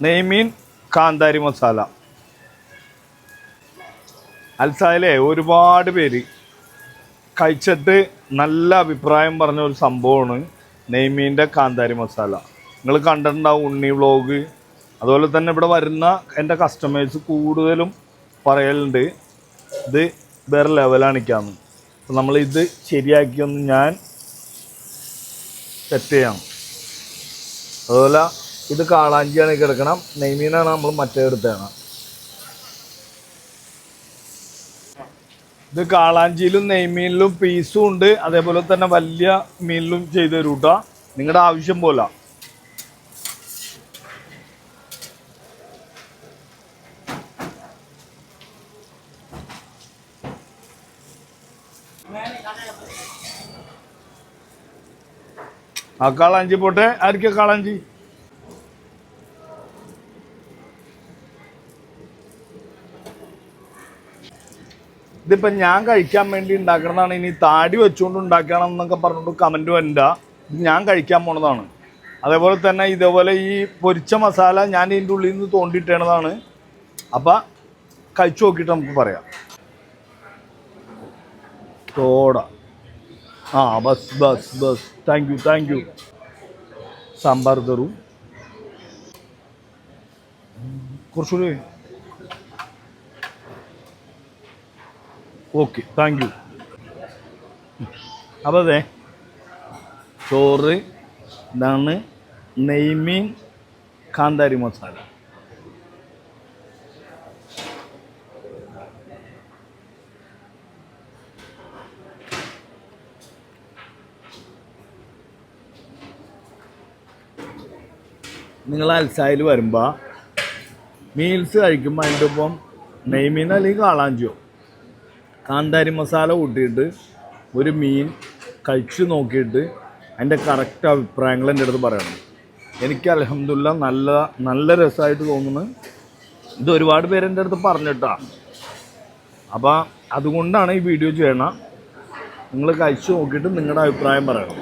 നെയ്മീൻ കാന്താരി മസാല. അൽസായിലെ ഒരുപാട് പേര് കഴിച്ചിട്ട് നല്ല അഭിപ്രായം പറഞ്ഞ ഒരു സംഭവമാണ് നെയ്മീന്റെ കാന്താരി മസാല. നിങ്ങൾ കണ്ടിട്ടുണ്ടാവും ഉണ്ണി വ്ളോഗ് അതുപോലെ തന്നെ ഇവിടെ വരുന്ന എന്റെ കസ്റ്റമേഴ്സ് കൂടുതലും പറയലുണ്ട് ഇത് വേറെ ലെവലാണിക്കാന്ന് അപ്പം നമ്മൾ ഇത് ശരിയാക്കിയൊന്ന് ഞാൻ സെറ്റ് ചെയ്യാം അതുപോലെ ഇത് കാളാഞ്ചിയാണ് കിടക്കണം നെയ്മീനാണ് നമ്മൾ മറ്റേ എടുത്തതാണ് ഇത് കാളാഞ്ചിയിലും നെയ്മീനിലും പീസും ഉണ്ട്. അതേപോലെ തന്നെ വലിയ മീനിലും ചെയ്ത് തരും കേട്ടോ നിങ്ങളുടെ ആവശ്യം പോലെ. ആ കാളാഞ്ചി പോട്ടെ. ആയിരിക്കും കാളാഞ്ചി? ഇതിപ്പോൾ ഞാൻ കഴിക്കാൻ വേണ്ടി ഉണ്ടാക്കണതാണ്. ഇനി താടി വെച്ചുകൊണ്ട് ഉണ്ടാക്കണം എന്നൊക്കെ പറഞ്ഞിട്ട് കമന്റ് വരണ്ട. ഇത് ഞാൻ കഴിക്കാൻ പോണതാണ്. അതേപോലെ തന്നെ ഇതേപോലെ ഈ പൊരിച്ച മസാല ഞാൻ ഇതിന്റെ ഉള്ളിൽ നിന്ന് തോണ്ടിയിട്ടേണതാണ്. അപ്പം കഴിച്ചു നോക്കിയിട്ട് നമുക്ക് പറയാം. തോട. ആ bus bus bus. Thank you thank you sambar തരൂ കുറച്ചുകൂടി ഓക്കെ താങ്ക് യു അപ്പോൾ അതെ ചോറ് ഇതാണ് നെയ്മീൻ കാന്താരി മസാല. നിങ്ങൾ അൽസായിൽ വരുമ്പോൾ മീൽസ് കഴിക്കുമ്പോൾ അതിന്റെ ഒപ്പം നെയ്മീൻ അല്ലെങ്കിൽ കാളാഞ്ചിയോ? കാന്താരി മസാല കൂട്ടിയിട്ട് ഒരു മീൻ കഴിച്ചു നോക്കിയിട്ട് അതിന്റെ കറക്റ്റ് അഭിപ്രായങ്ങൾ എന്റെ അടുത്ത് പറയണം. എനിക്ക് അലഹമില്ല നല്ല നല്ല രസമായിട്ട് തോന്നുന്നു. ഇത് ഒരുപാട് പേര് എന്റെ അടുത്ത് പറഞ്ഞിട്ടാ. അപ്പോൾ അതുകൊണ്ടാണ് ഈ വീഡിയോ ചെയ്യണം. നിങ്ങൾ കഴിച്ചു നോക്കിയിട്ട് നിങ്ങളുടെ അഭിപ്രായം പറയണം.